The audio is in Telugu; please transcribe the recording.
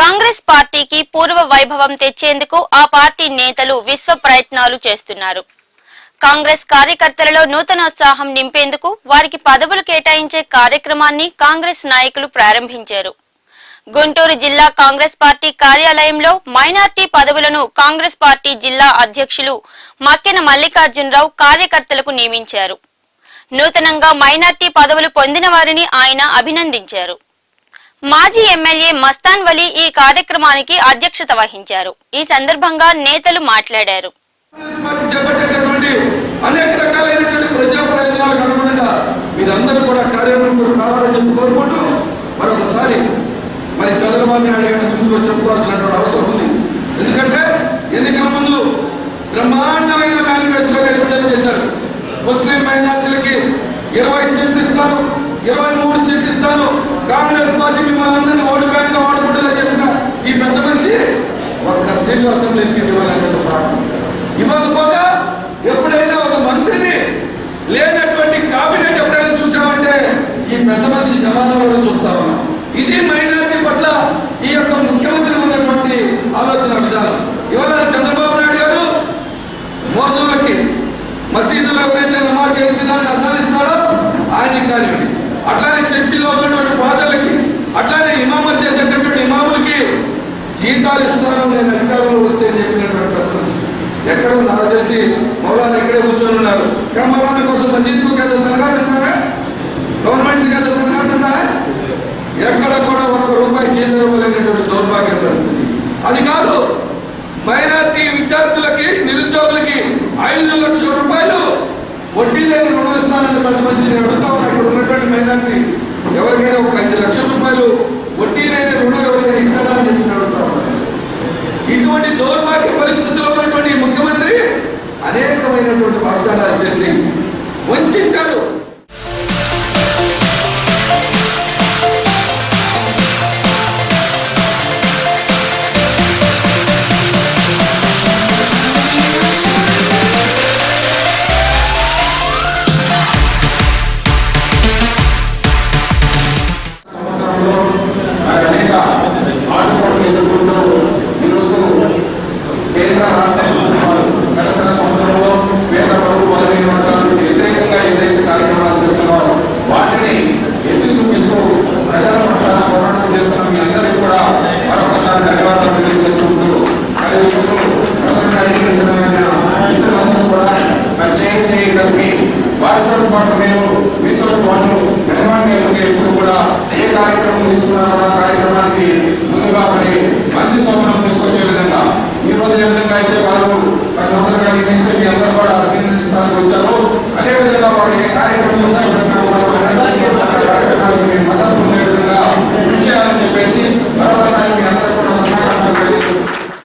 కాంగ్రెస్ పార్టీకి పూర్వ వైభవం తెచ్చేందుకు ఆ పార్టీ నేతలు విశ్వ ప్రయత్నాలు చేస్తున్నారు. కాంగ్రెస్ కార్యకర్తలలో నూతనోత్సాహం నింపేందుకు వారికి పదవులు కేటాయించే కార్యక్రమాన్ని కాంగ్రెస్ నాయకులు ప్రారంభించారు. గుంటూరు జిల్లా కాంగ్రెస్ పార్టీ కార్యాలయంలో మైనార్టీ పదవులను కాంగ్రెస్ పార్టీ జిల్లా అధ్యక్షులు మక్కెన మల్లికార్జునరావు కార్యకర్తలకు నియమించారు. నూతనంగా మైనార్టీ పదవులు పొందిన వారిని ఆయన అభినందించారు. మాజీ ఎమ్మెల్యే మస్తాన్ వలీ ఈ కార్యక్రమానికి అధ్యక్షత వహించారు. ఈ సందర్భంగా నేతలు మాట్లాడారు. అనేక రకాలైనటువంటి ప్రజా ప్రయోజనాలకు అనుగుణంగా మీరందరూ కూడా కార్యక్రమం కావాలని చెప్పి కోరుకుంటూ మరొకసారి మరి చంద్రబాబు నాయుడు గారి గురించి చెప్పుకోవాల్సినటువంటి అవసరం ఉంది. ఎందుకంటే ఎన్నికల ముందు బ్రహ్మాండమైన మేనిఫెస్టో విడుదల చేశారు. ముస్లిం మైనార్టీలకి ఇరవై సీట్లు ఇస్తారు ఇరవై మూడు సీట్లు ఇస్తాను కాంగ్రెస్ పార్టీ మిమ్మల్ని అందరినీ ఓటు బ్యాంక్ వాడుకుంటుందని చెప్పిన ఈ పెద్ద మనిషి ఒక్క సీట్లు అసెంబ్లీ సీట్ ఇవ్వాలనేటువంటి ప్రారంభం ఇవ్వకపోగా ఎప్పుడైనా ఒక మంత్రిని లేనటువంటి కాబినెట్ ఎప్పుడైనా చూసామంటే ఈ పెద్ద మనిషి జవాన్లో చూస్తా ఇది మైనారిటీ పట్ల ఈ యొక్క ముఖ్యమంత్రి ఉన్నటువంటి ఆలోచన విధానం. ఇవాళ చంద్రబాబు నాయుడు గారు మోసంలోకి మసీదులో ఎవరైతే నమాజ్ చేయించి అసలు ఇస్తాడో ఆయన కార్యం. ఉన్నారు కానీ మౌలానా కోసం మసీద్కు కదా తరగతున్నారా గా చదువుతున్నారా తరగతున్నారా ఎక్కడ కూడా ఒక్క రూపాయి చేతులైనటువంటి దౌర్భాగ్యం పరిస్థితి అది కాదు మైనార్టీ విద్యార్థులకి నిరుద్యోగులకి ఐదు లక్షల రూపాయలు వడ్డీ లేని రుణం ఇస్తానని పెద్ద మనిషి నేను అడుగుతా ఇక్కడ ఉన్నటువంటి మైనార్టీ ఎవరికైనా ఒక ఐదు లక్షల రూపాయలు సంవత్సరంలో మరి నిర్ణయించి మీ అందరూ కూడా అభినందించడానికి వచ్చారు అదేవిధంగా వాళ్ళ కార్యక్రమం